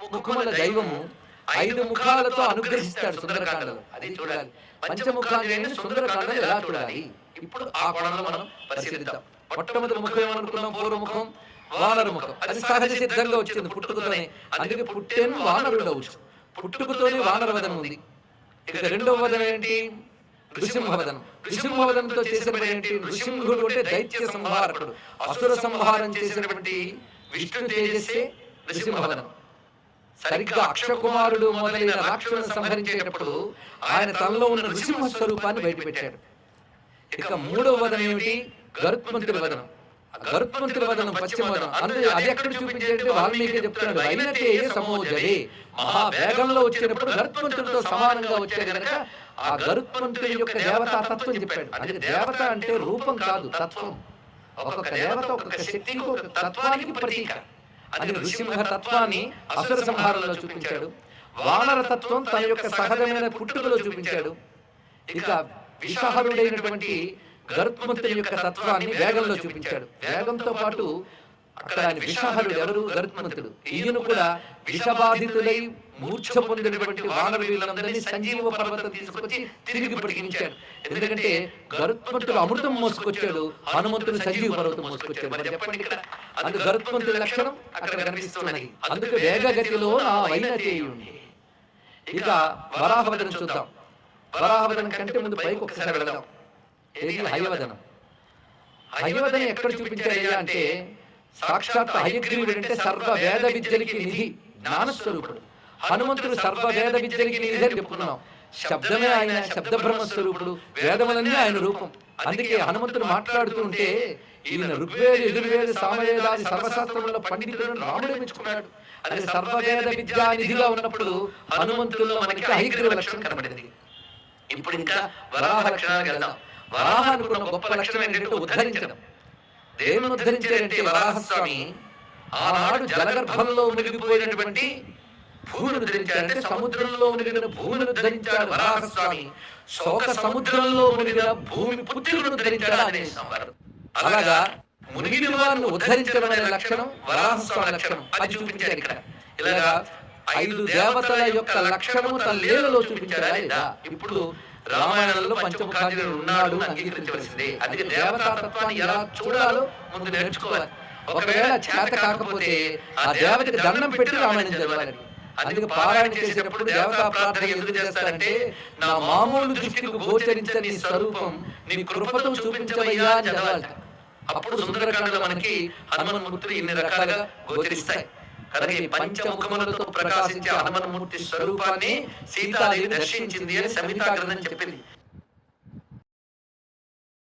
ముఖముల దైవము ఐదు ముఖాలతో అనుగ్రహిస్తాడు సుందరకాండలో. అది చూడాలి. పంచముఖాన్ని సుందరకాండలో ఎలా చూడాలి? ఇప్పుడు ఆ కోణంలో మనం పరిశీలిద్దాం. మొట్టమొదటి ముఖం ఏమనుకున్నాం? పూర్వముఖం వానర ముఖం. అది సహజ సిద్ధంగా వచ్చింది పుట్టుకతోనే. అందుకే పుట్టేను వానరుడు అవచ్చు పుట్టుకతోనే వానర వదనం ఉంది. ఇక రెండవ వదనం. ఏంటి నృసింహవదనం నృసింహవదనంతో చేసిన పని ఏంటి? నృసింహుడు అంటే దైత్య సంహారకుడు. అసుర సంహారం చేసినటువంటి విష్ణు తేజస్సే నృసింహవదనం సరిగ్గా అక్షకుమారుడు మొదలైన రాక్షసులను సంహరించేటప్పుడు ఆయన తనలో ఉన్న నృసింహ స్వరూపాన్ని బయటపెట్టాడు. ఇక మూడవ వదనం ఏమిటి? గరుత్మంతుడి వదనం. గరుత్మంతుడి వదనం పశ్చిమ వదనం. అందులో అది ఎక్కడ చూపించేటంటే వాల్మీకి చెప్తున్నాడు అయినట్టే సమోజరే మహా వేగంలో వచ్చేటప్పుడు గరుత్మంతుడితో సమానంగా వచ్చాడు కనుక ఆ గరుత్మంతుడి యొక్క దేవతా తత్వం చెప్పాడు. అందుకే దేవత అంటే రూపం కాదు తత్వం. ఒక్కొక్క దేవత ఒక్కొక్క శక్తికి ఒక తత్వానికి ప్రతీక. అది నృసింహ తత్వాన్ని అసుర సంహారంలో చూపించాడు. వానర తత్వం తన యొక్క సహజమైన పుట్టుకలో చూపించాడు. ఇక విషహరుడైనటువంటి గరుత్మంతుని యొక్క తత్వాన్ని వేగంలో చూపించాడు. వేగంతో పాటు అక్కడ విషహరుడు ఎవరు? గరుత్మంతుడు. ఈయన కూడా విషబాధితులై మూర్ఛ పొందినటువంటి వానర వీళ్ళందరినీ సంజీవ పర్వతం తీసుకొచ్చి తిరిగి బ్రతికించాడు ఎందుకంటే గరుత్మంతుడు అమృతం మోసుకొచ్చాడు. హనుమంతుడు సంజీవ పర్వతం మోసుకొచ్చాడు. మరి చెప్పండి ఇక్కడ. అందుకు గరుత్మంతుడి లక్షణం అక్కడ కనిపిస్తున్నది. అందుకు వేగగతిలో నా వైనతేయుణ్ణి ఇక వరాహవదనం చూద్దాం. వరాహవదనం కంటే ముందు పైకి ఒకసారి వెళదాం. ఏది? హయవదనం హయవదనం ఎక్కడ చూపించాడు అంటే సాక్షాత్ హయగ్రీవుడు అంటే సర్వ వేద విద్యలకి నిధి జ్ఞానస్వరూపుడు. హనుమంతుడు సర్వ వేద విద్యలకి నిధి అని చెప్పుకున్నాం. శబ్దమే ఆయన శబ్ద బ్రహ్మ స్వరూపుడు వేదములన్నీ ఆయన రూపం. అందుకే హనుమంతుడు మాట్లాడుతూ ఉంటే ఈయన ఋగ్వేద ఎదుర్వేద సామవేదాది సర్వశాస్త్రములలో పండితులను రాముడే మెచ్చుకున్నాడు. అది సర్వవేద విద్యా నిధిగా ఉన్నప్పుడు హనుమంతుల్లో మనకి హైగ్రీవ లక్షణం కనబడింది. ఇప్పుడు ఇంకా వరాహ లక్షణానికి వెళ్దాం. వరాహానికి ఉన్న గొప్ప లక్షణం ఏంటంటే ఉద్ధరించడం. దేవుని ఉద్ధరించారంటే వరాహస్వామి? ఆనాడు జలగర్భంలో మునిగిపోయినటువంటి భూమిని ఉద్ధరించాడంటే సముద్రంలో మునిగిన భూమిని ఉద్ధరించాడు వరాహస్వామి. శోక సముద్రంలో మునిగిన భూమి పుత్రులను ఉద్ధరించాడు అనే సంవాదం అలాగా? మునిగిన వారిని ఉద్ధరించడం అనే లక్షణం వరాహస్వామి లక్షణం. అది చూపించారు ఇక్కడ. ఇలాగా ఐదు దేవతల యొక్క లక్షణము తన లేలలో చూపించాడా లేదా? ఇప్పుడు రామాయణంలో పంచముఖాంజనుడు ఉన్నాడు అంగీకరించవలసిందే. అందుకే దేవతా తత్వాన్ని ఎలా చూడాలో ముందు నేర్చుకోవాలి. ఒకవేళ చేత కాకపోతే ఆ దేవతకి దండం పెట్టి రామాయణం చదవాలి. అందుకే పారాయణ చేసేటప్పుడు దేవతా ప్రార్థన ఎందుకు చేస్తారంటే నా మామూలు దృష్టికి గోచరించని నీ స్వరూపం నీ కృపతో చూపించవయ్యా అని చదవాలి. అప్పుడు సుందరకాండలో మనకి హనుమన్మూర్తులు ఇన్ని రకాలుగా గోచరిస్తాయి. ఈ పంచముఖములతో ప్రకాశించే హనుమన్మూర్తి స్వరూపాన్ని సీతాదేవి దర్శించింది అని సమితా గ్రంథం చెప్పింది.